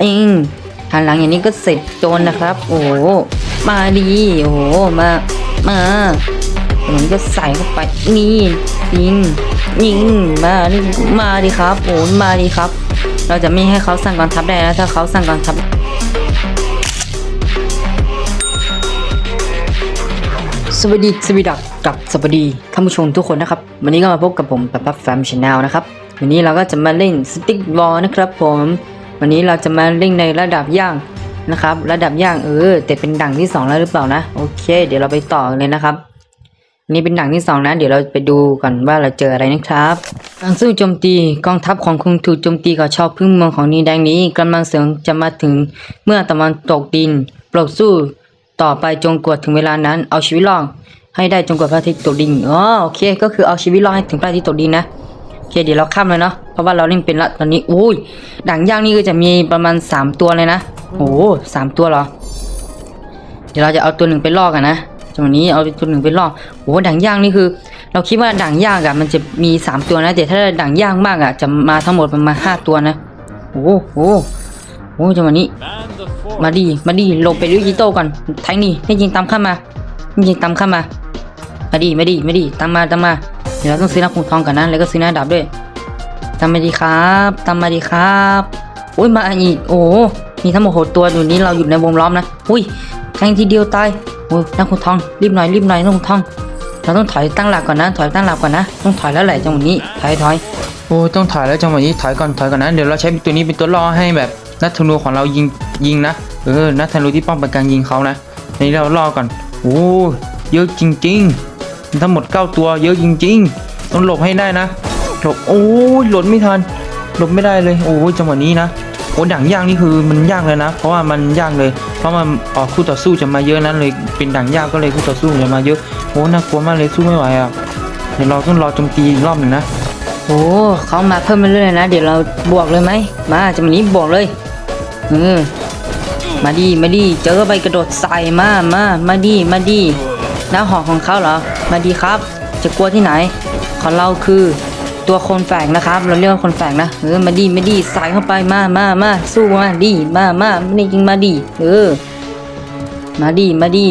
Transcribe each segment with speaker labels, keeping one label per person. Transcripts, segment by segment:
Speaker 1: เองหันหลังอย่างนี้ก็เสร็จโจรนะครับ โอ้มาดีโอ้มามาอย่างนี้ก็ใส่เข้าไปนี่ยิงยิงมาดิมาดิครับโอ้มาดิครับ เราจะไม่ให้เขาสร้างกองทัพได้แล้วถ้าเขาสร้างกองทัพสวัสดีสวัสดีดักกับสวัสดีท่านผู้ชมทุกคนนะครับ วันนี้ก็มาพบกับผมปั๊บปั๊บแฟมชาแนลนะครับ วันนี้เราก็จะมาเล่นสติ๊กบอลนะครับผม วันนี้เราจะมาเล่นในระดับย่างนะครับ ระดับย่างเออแต่เป็นดังที่สองแล้วหรือเปล่านะโอเค เดี๋ยวเราไปต่อเลยนะครับนี่เป็นดังที่สองนะ เดี๋ยวเราไปดูก่อนว่าเราเจออะไรนะครับการสู้โจมตีกองทัพของคุณถูกโจมตีกับชาวพึ่งเมืองของนีแดงนี้กำลังเสริมจะมาถึงเมื่อตะวันตกดินปลดสู้ต่อไปจงกวดถึงเวลานั้นเอาชีวิตรอดให้ได้จงกวดพระอาทิตย์ตกดินอ๋อโอเค ก็คือเอาชีวิตรอดให้ถึงพระอาทิตย์ตกดินนะโอเคเดี๋ยวเราข้ามเลยเนาะ ราะว่าเราเล่นเป็นละตอนนี้อุ้ยด่างย่างนี่ก็จะมีประมาณสามตัวเลยนะโอ้สามตัวเหรอ เดี๋ยวเราจะเอาตัวหนึ่งไปล่อกันนะจังหวะนี้เอาตัวหนึ่งไปล่อโอ้ด่างย่างนี่คือ เราคิดว่าด่างย่างอะมันจะมีสามตัวนะแต่ถ้าด่างย่างมากอะจะมาทั้งหมดประมาณห้าตัวนะโอ้โหโอ้จังหวะนี้ มาดีมาดีลงไปด้วยยิโต้ก่อนแทงนี่ไม่ยิงตามข้ามมาไม่ยิงตามข้ามมามาดีมาดีมาดีตามมาตามมาเดี๋ยวเราต้องซื้อหน้าคงทองกันนะแล้วก็ซื้อหน้าดาบด้วย ตามมาดีครับตามมาดีครับโอ้ยมาอีกโอ้มีทั้งหมดหกตัวอยู่นี้เราอยู่ในวงล้อมนะอุ้ยแทงทีเดียวตายโอ้ยหน้าคงทองรีบหน่อยรีบหน่อยหน้าคงทอง เราต้องถอยตั้งหลักก่อนนะ ถอยตั้งหลักก่อนนะ ต้องถอยแล้วแหละจังหวะนี้ถอยถอย
Speaker 2: โอ้ต้องถ่ายแล้วจังหวะนี้ถอยก่อนถอยก่อนนะเดี๋ยวเราใช้ตัวนี้เป็นตัวล่อให้แบบนักธนูของเรายิงยิงนะเออนักธนูที่ป้องกันการยิงเขานะในนี้เราล่อก่อนโอ้เยอะจริงๆทั้งหมด 9 ตัวเยอะจริงๆต้องหลบให้ได้นะ หลบโอ้ยหลบไม่ทันหลบไม่ได้เลย โอ้ยจังหวะนี้นะโอ้ด่างย่างนี่คือมันยากเลยนะ เพราะว่ามันยากเลย เพราะมันออกคู่ต่อสู้จะมาเยอะนั้นเลยเป็นด่างยากก็เลยคู่ต่อสู้จะมาเยอะโอ้น่ากลัวมากเลยสู้ไม่ไหวอะเดี๋ยวเราต้องรอโจมตีรอบหนึ่งนะ
Speaker 1: โอ้เขามาเพิ่มมาเรื่อยๆนะ เดี๋ยวเราบวกเลยไหมมาจะมานี้บวกเลยเออมาดีมาดีเจอไปกระโดดใส่มามามาดีมาดีแล้วหอกของเขาเหรอ มาดีครับ จะกลัวที่ไหน ของเราคือ ตัวคนแฝงนะครับ เราเรียกว่าคนแฝงนะเออมาดีมาดีใส่เข้าไปมามามาสู้มาดีมามาไม่ได้ยิงมาดีเออ มาดีมาดี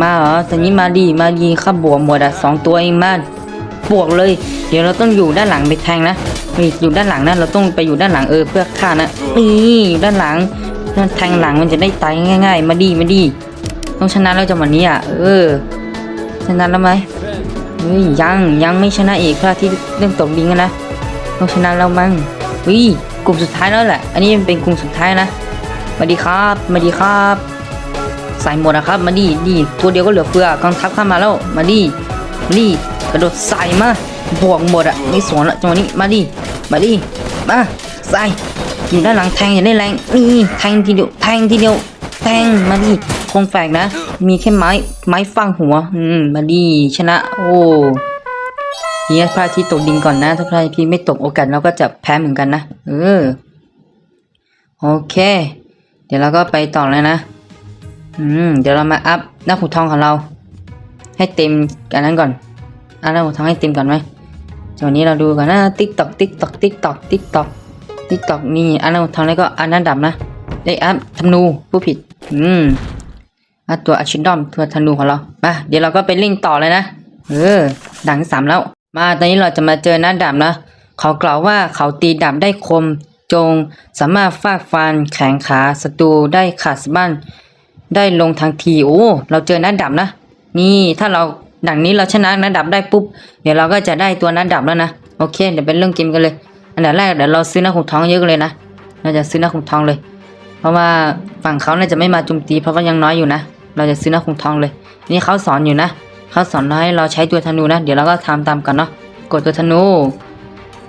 Speaker 1: มาเหรอตอนนี้มาดีมายิงข้าบวกหมดอะสองตัวเองมาบวกเลย เดี๋ยวเราต้องอยู่ด้านหลังไปแทงนะอยู่ด้านหลังนะเราต้องไปอยู่ด้านหลังเออเพื่อฆ่านะนี่อยู่ด้านหลังนั่นแทงหลังมันจะได้ตายง่าย ๆ มาดีมาดีต้องชนะแล้วจังหวะนี้อะเออชนะแล้วไหม เฮ้ยยังยังไม่ชนะอีกพระอาที่เริ่มตกดินกันนะต้องชนะแล้วมั้งเฮ้ยกลุ่มสุดท้ายแล้วแหละ อันนี้เป็นกลุ่มสุดท้ายนะมาดีครับมาดีครับใส่หมดนะครับ มาดีดีตัวเดียวก็เหลือเฟือกองทัพเข้ามาแล้วมาดีมาดีกระโดดใส่มาบวกหมดอะไม่สวนละจังหวะนี้มาดิมาดิมาใส่อยู่ด้านหลังแทงอย่าได้แรงนี่แทงทีเดียวแทงทีเดียวแทงมาดิ คงแฝกนะ มีแค่ไม้ไม้ฟังหัว อืม มาดิชนะ โอ้ทีนี้พระอาทิตย์ตกดินก่อนนะ ถ้าพระอาทิตย์ไม่ตกโอกาสเราก็จะแพ้เหมือนกันนะ เออ โอเค เดี๋ยวเราก็ไปต่อเลยนะ อืม เดี๋ยวเรามาอัพหน้าขุดทองของเรา ให้เต็มกันนั้นก่อนอันนั้นผมทำให้เต็มก่อนไหมตอนนี้เราดูกันนะ ติ๊กตอกติ๊กตอกติ๊กตอกติ๊กตอกติ๊กตอกนี่อันนั้นผมทำแล้วก็อันนั้นดับนะ ได้อัพธนูผู้ผิด อืม ตัวอาชินดอมตัวธนูของเรามาเดี๋ยวเราก็ไปล่นต่อเลยนะ เออดังสามแล้ว มาตอนนี้เราจะมาเจอหน้าดาบนะ เขากล่าวว่าเขาตีดาบได้คม จงสามารถฟาดฟันแขนขาศัตรูได้ขาดสะบั้นได้ลงทางทีโอ้เราเจอหนัดดับนะ นี่ถ้าเราดังนี้เราชนะหนัดดับได้ปุ๊บ เดี๋ยวเราก็จะได้ตัวหนัดดับแล้วนะโอเค เดี๋ยวเป็นเรื่องเกมกันเลย อันดับแรกเดี๋ยวเราซื้อหน้าขุมทองเยอะเลยนะเราจะซื้อหน้าขุมทองเลย เพราะว่าฝั่งเขาน่าจะไม่มาโจมตีเพราะว่ายังน้อยอยู่นะ เราจะซื้อหน้าขุมทองเลย นี่เขาสอนอยู่นะเขาสอนให้เราใช้ตัวธนูนะ เดี๋ยวเราก็ทำตามกันเนาะกดตัวธนู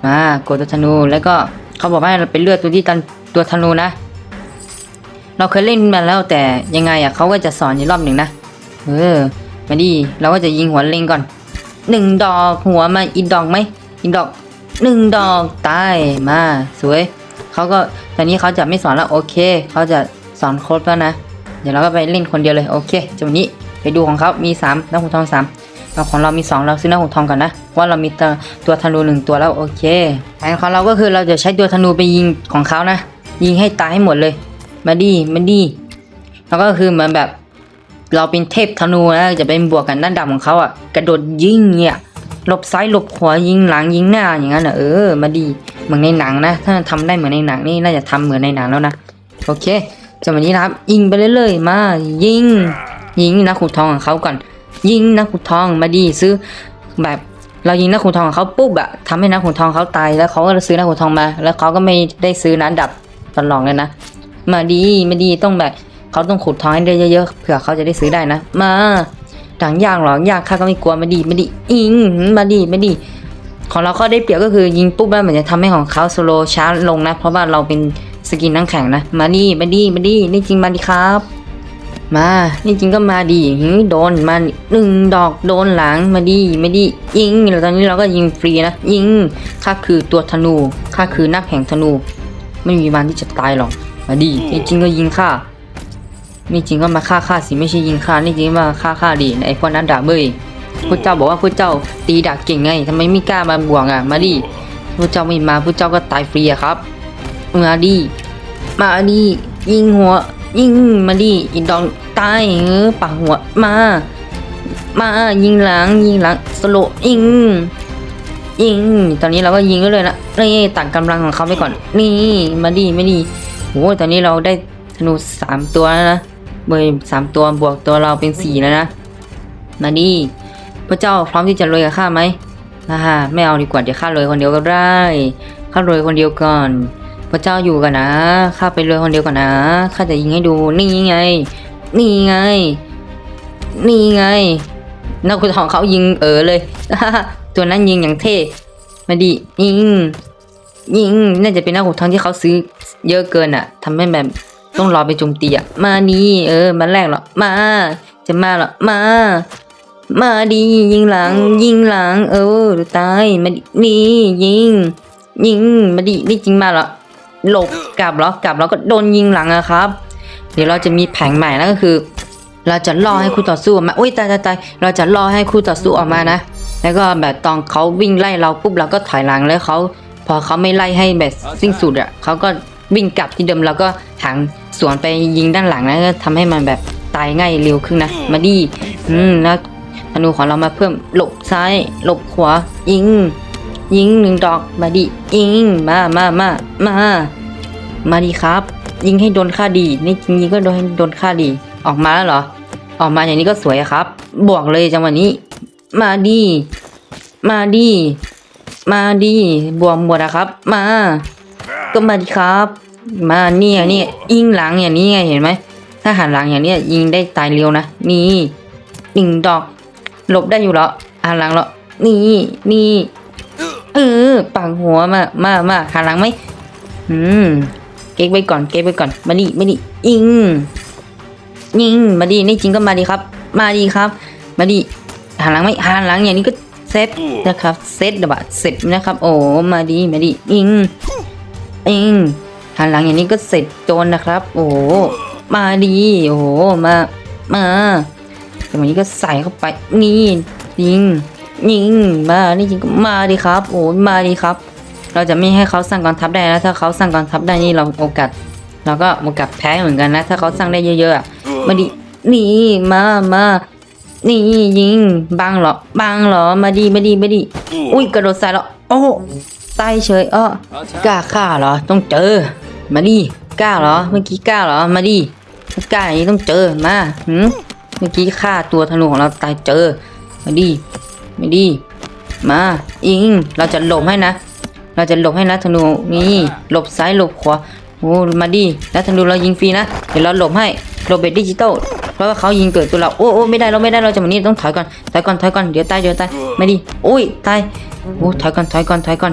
Speaker 1: มากดตัวธนูแล้วก็เขาบอกว่าเราไปเลือกตัวที่ตันตัวธนูนะ เราเคยเล่นมาแล้วแต่ยังไงอะเขาก็จะสอนอีกรอบหนึ่งนะเออมาดีเราก็จะยิงหัวเล็งก่อนหนึ่งดอกหัวมาอีกดอกไหมอีกดอกหนึ่งดอกตายมาสวยเขาก็ตอนนี้เขาจะไม่สอนแล้วโอเคเขาจะสอนโค้ดแล้วนะ ดี๋ยวเราก็ไปเล่นคนเดียวเลยโอเคจังนี้ไปดูของเขามีสามนักหุ่นทองสามเราของเรามีสองเราซื้อนักหุ่นทองก่อนนะว่าเรามีตัวธนูหนึ่งตัวแล้วโอเคแผนของเราก็คือเราจะใช้ตัวธนูไปยิงของเขานะ ยิงให้ตายให้หมดเลย มาดีมาดีแล้วก็คือเหมือนแบบเราเป็นเทพธนูนะจะเป็นบวกกันด้านดำของเขาอะกระโดดยิงเนี่ยหลบซ้ายหลบขวายิงหลังยิงหน้าอย่างนั้นอะเออมาดีเหมือนในหนังนะ ถ้าทำได้เหมือนในหนังนี่น่าจะทำเหมือนในหนังแล้วนะโอเค จังหวะนี้นะครับ ยิงไปเรื่อยๆมา ยิง ยิงนักขุดทองของเขาก่อน ยิงนักขุดทองมาดีซื้อแบบเรายิงนักขุดทองของเขาปุ๊บอะทำให้นักขุดทองเขาตายแล้วเขาก็ซื้อนักขุดทองมา แล้วเขาก็ไม่ได้ซื้อน้ำดับตลอดเลยนะ มาดีมาดีต้องแบบเขาต้องขุดทองให้ได้เยอะๆเผื่อเขาจะได้ซื้อได้นะ มาดังยากหรอยากข้าก็ไม่กลัวมาดีมาดีอิงมาดีมาดีของเราข้อได้เปรียบก็คือยิงปุ๊บแล้วมันจะทำให้ของเขาสโลช้าลงนะ เพราะว่าเราเป็น สกินน้ำแข็งนะ มาดีมาดีมาดีนี่จริงมาดีครับ มานี่จริงก็มาดีโดนมาหนึ่งดอกโดนหลังมาดีไม่ดียิงแล้วตอนนี้เราก็ยิงฟรีนะยิงข้าคือตัวธนูข้าคือนักแห่งธนู ไม่มีวันที่จะตายหรอกมาดีนี่จริงก็ยิงข้านี่จริงก็มาฆ่าข้าสิไม่ใช่ยิงข้านี่จริงมาฆ่าข้าดีไอ้พวกนั้นด่าเบยพระเจ้าบอกว่าพระเจ้าตีดักเก่งไงทำไมไม่กล้ามาบวกอะ มาดีพระเจ้าไม่มาพระเจ้าก็ตายฟรีอะครับ มาดีมาดียิงหัว ยิงมาดีอีดองตายเออปากหัวมา มายิงหลังยิงหลังสโลยิงยิง ตอนนี้เราก็ยิงก็เลยนะนี่ตัดกำลังของเขาไปก่อน นี่มาดีไม่ดีโอ้ตอนนี้เราได้ธนูสามตัวแล้วนะเบอร์สามตัวบวกตัวเราเป็นสี่แล้วนะมาดีพระเจ้าพร้อมที่จะรวยกับข้าไหมนะฮะไม่เอาดีกว่าเดี๋ยวข้ารวยคนเดียวก็ได้ข้ารวยคนเดียวก่อน พระเจ้าอยู่กันนะข้าไปรวยคนเดียวก่อนนะข้าจะยิงให้ดูนี่ไง นี่ไง นี่ไงนักขุดทองเขายิงเออเลยตัวนั้นยิงอย่างเท่มาดิยิงยิงน่าจะเป็นนักขุดทองที่เขาซื้อเยอะเกินอะทำให้แบบต้องรอไปโจมตีอะมานี่เออมาแรกหรอมา จะมาหรอมา มาดียิงหลัง ยิงหลัง เออตายมาดินี่ยิงยิงมาดินี่จริงมาหรอ หลบกลับเหรอกลับแล้วก็โดนยิงหลังอะครับ เดี๋ยวเราจะมีแผงใหม่นั่นก็คือ เราจะล่อให้คู่ต่อสู้ออกมาอุ้ยตายตายตายเราจะล่อให้คู่ต่อสู้ออกมานะ แล้วก็แบบตอนเขาวิ่งไล่เราปุ๊บเราก็ถอยหลังแล้วเขาพอเขาไม่ไล่ให้แบบสิ้นสุดอะเขาก็วิ่งกลับที่เดิมเราก็หังสวนไปยิงด้านหลังนะก็ทำให้มันแบบตายง่ายเร็วขึ้นนะ มาดีอืมแล้วธนูของเรามาเพิ่มหลบซ้ายหลบขวายิง ยิงหนึ่งดอกมาดิยิงมามามามามาดีครับ ยิงให้โดนค่าดีนี่จริงๆก็โดนโดนค่าดี ออกมาแล้วเหรอ ออกมาอย่างนี้ก็สวยครับ บวกเลยจังหวะนี้ มาดีมาดีมาดีบวกหมดอะครับ มา ก็มาดีครับ มาเนี่ยนี่ยิงหลังอย่างนี้ไงเห็นไหมถ้าหันหลังอย่างนี้ยิงได้ตายเร็วนะนี่หนึ่งดอกหลบได้อยู่เหรอหันหลังเหรอนี่นี่ เออปังหัวมา มามาหันหลังไหมอืม เก๊กไว้ก่อน เก๊กไว้ก่อน มาดิมาดิยิงยิงมาดินี่จริงก็มาดิครับ มาดิครับ มาดิหันหลังไหมหันหลังอย่างนี้ก็เซตนะครับ เซตแบบเสร็จนะครับ โอ้ มาดิมาดิยิงยิงหันหลังอย่างนี้ก็เสร็จโจรนะครับ โอ้มาดี โอ้มา มาแต่วันนี้ก็ใส่เข้าไป นี่ยิง ยิงมานี่จริงมาดิครับโอ้มาดิครับ เราจะไม่ให้เขาสร้างกองทัพได้นะถ้าเขาสร้างกองทัพได้นี่เราโอกาสเราก็โอกาสแพ้เหมือนกันนะ ถ้าเขาสร้างได้เยอะๆมาดินี่มามานี่ยิงบังเหรอบังเหรอมาดีมาดีมาดีอุ้ยกระโดดใส่แล้วโอ้ตายเฉยเออกล้าฆ่าเหรอต้องเจอ มาดิกล้าเหรอเมื่อกี้กล้าเหรอมาดิถ้ากล้าอย่างนี้ต้องเจอมาหืมเมื่อกี้ฆ่าตัวธนูของเราตายเจอ มาดิ มาดิมายิงเราจะหลบให้นะ เราจะหลบให้นะธนูนี่หลบซ้ายหลบขวาโอ้มาดิแล้วธนูเรายิงฟรีนะเดี๋ยวเราหลบให้หลบเบ็ดดิจิตอลเพราะว่าเขายิงเกิดตัวเราโอ้โอ้ไม่ได้เราไม่ได้เราจะมานี่ต้องถอยก่อนถอยก่อนถอยก่อนเดี๋ยวตายเดี๋ยวตายไม่ดีโอ้ยตายโอ้ถอยก่อนถอยก่อนถอยก่อน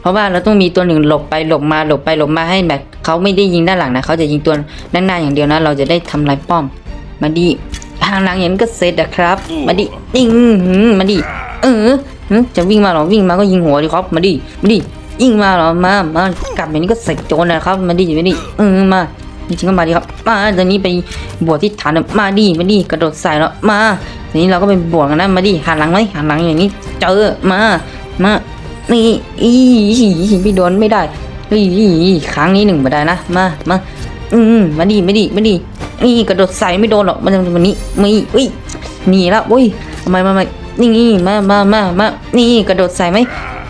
Speaker 1: เพราะว่าเราต้องมีตัวหนึ่งหลบไปหลบมาหลบไปหลบมาให้แบบเขาไม่ได้ยิงด้านหลังนะเขาจะยิงตัวด้านหน้าอย่างเดียวนะ เราจะได้ทำลายป้อมมาดิทางหลังอย่างนี้ก็เสร็จอะครับ มาดิยิงหืมมาดิเออหึจะวิ่งมาเหรอวิ่งมาก็ยิงหัวดิครับ มาดิมาดิยิงมาเหรอมามากลับอย่างนี้ก็เสร็จโจรนะครับ มาดิมาดิเออมาจริงๆก็มาดิครับ มาตอนนี้ไปบวชที่ฐานมาดิมาดิกระโดดใส่แล้วมาทีนี้เราก็ไปบวชกันนะมาดิหันหลังไหมหันหลังอย่างนี้ เจอมามานี่อีพี่โดนไม่ได้ฮ้ยครั้งนี้หนึ่งมาได้นะมามาอืมมาดีไม่ดีไม่ดี นี่กระโดดใส่ไม่โดนหรอกมันวันนี้มีอุ้ยหนีแล้วอุ้ยทำไมมามานี่มามามามานี่กระโดดใส่ไหม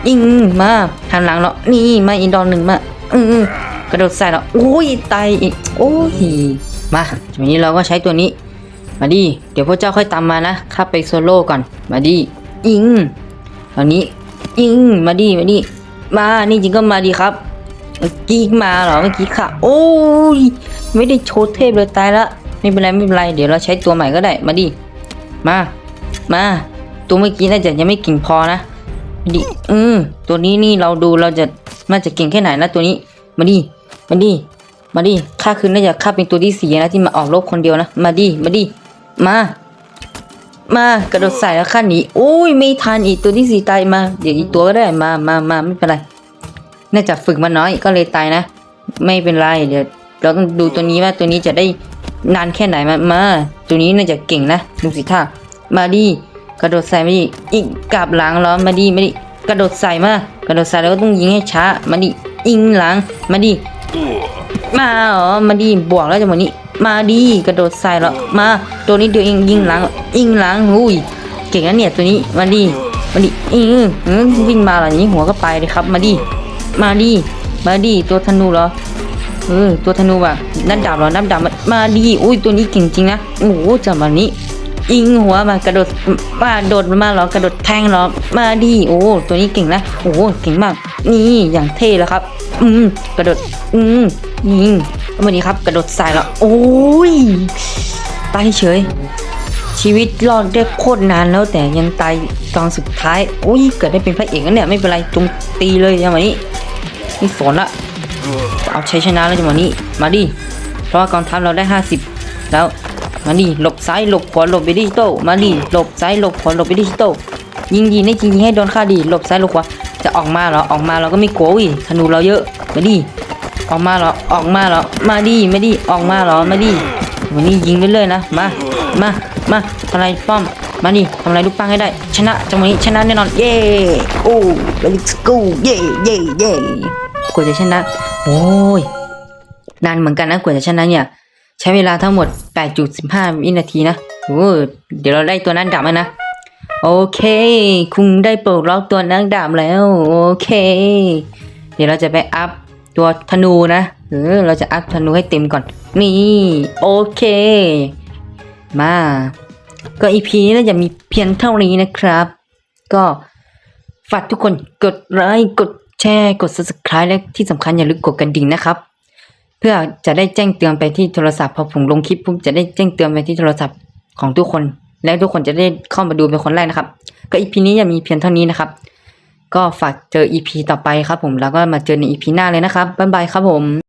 Speaker 1: ยิงมาหันหลังแล้วนี่มาอีดอนหนึ่งมาอืมกระโดดใส่แล้วโอ้ยตายอีกโอ้ยมาวันนี้เราก็ใช้ตัวนี้ มาดิเดี๋ยวพวกเจ้าค่อยตามมานะข้าไปโซโล่ก่อนมาดิยิงตอนนี้ยิงมาดิมาดิมานี่จริงก็มาดีครับเมื่อกี้มาเหรอเมื่อกี้ค่ะ โอ้ย ไม่ได้โชว์เทพเลยตายละไม่เป็นไรไม่เป็นไรเดี๋ยวเราใช้ตัวใหม่ก็ได้มาดิมา มา ตัวเมื่อกี้น่าจะยังไม่เก่งพอนะมาดิอืมตัวนี้นี่เราดูเราจะน่าจะเก่งแค่ไหนนะตัวนี้ มาดิมาดิมาดิข้าคือน่าจะข้าเป็นตัวที่สี่นะที่มาออกรบคนเดียวนะ มาดิมาดิมา มากระโดดใส่แล้วข้าหนีโอ้ยไม่ทันอีกตัวที่สี่ตายมาเดี๋ยวอีกตัวก็ได้มามามาไม่เป็นไร น่าจะฝึกมาน้อยก็เลยตายนะ ไม่เป็นไรเดี๋ยว เราต้องดูตัวนี้ว่าตัวนี้จะได้นานแค่ไหนมามา ตัวนี้น่าจะเก่งนะดูสิท่ามาดิกระโดดใส่มาดิอีกกลับหลังเหรอมาดิมาดิกระโดดใส่มากระโดดใส่แล้วก็ต้องยิงให้ช้ามาดิยิงหลังมาดิมาเหรอมาดิบวกแล้วจังหวะนี้ มาดิกระโดดใส่แล้วมา ตัวนี้เดียวเองยิงหลังยิงหลังอุ้ยเก่งนะเนี่ยตัวนี้มาดิมาดิอืออือวิ่งมาหรออย่างนี้หัวก็ไปเลยครับ มาดิมาดิมาดิตัวธนูเหรอ เออตัวธนูว่ะนัดดาบเหรอนัดดาบมาดิอุ้ยตัวนี้เก่งจริงนะโอ้โหจังหวะนี้ยิงหัวมากระโดดมาโดดมาเหรอกระโดดแทงเหรอมาดิโอ้ตัวนี้เก่งนะโอ้เก่งมาก นี่อย่างเท่แล้วครับ อืมกระโดดอืมยิงมาดีครับ กระโดดใส่แล้วโอ้ยตายเฉย ชีวิตรอดได้โคตรนานแล้วแต่ยังตายตอนสุดท้ายโอ้ยเกิดได้เป็นพระเอกแล้วเนี่ยไม่เป็นไรจงตีเลยจังหวะนี้ไม่สนละ เอาชัยชนะแล้วจังหวะนี้ มาดิ เพราะว่ากองทัพเราได้ 50 แล้ว มาดิ หลบซ้ายหลบขวาหลบไปดิจิโต้มาดิ หลบซ้ายหลบขวาหลบไปดิจิโต้ยิงดีไม่จริงยิงให้โดนฆ่าดี หลบซ้ายหลบขวา จะออกมาเหรอ ออกมาเราก็ไม่กลัวอุ้ยธนูเราเยอะ มาดิ ออกมาเหรอ ออกมาเหรอ มาดิมาดิ ออกมาเหรอ มาดิ วันนี้ยิงเรื่อยๆนะ มา มา มาทำอะไรป้อม มาดิทำอะไรลูกปังให้ได้ ชนะจังหวะนี้ชนะแน่นอน เย้ โอ้ let's go เย้ เย้ เย้ กว่าจะชนะ โอ้ย นานเหมือนกันนะกว่าจะชนะเนี่ย ใช้เวลาทั้งหมด 8.15 วินาทีนะโอ้เดี๋ยวเราได้ตัวนั้นดับแล้วนะ โอเค คุณได้ปลดล็อกตัวนักดาบแล้ว โอเค เดี๋ยวเราจะไปอัพตัวธนูนะเออเราจะอัพธนูให้เต็มก่อน นี่ โอเค มา ก็อีพีนี้น่าจะมีเพียงเท่านี้นะครับ ก็ฝากทุกคนกดไลค์กด แชร์กด subscribe และที่สำคัญอย่าลืมกดกระดิ่งนะครับ เพื่อจะได้แจ้งเตือนไปที่โทรศัพท์พอผมลงคลิปผมจะได้แจ้งเตือนไปที่โทรศัพท์ของทุกคน และทุกคนจะได้เข้ามาดูเป็นคนแรกนะครับ ก็อีพีนี้ยังมีเพียงเท่านี้นะครับ ก็ฝากเจออีพีต่อไปครับผมแล้วก็มาเจอในอีพีหน้าเลยนะครับบ๊ายบายครับผม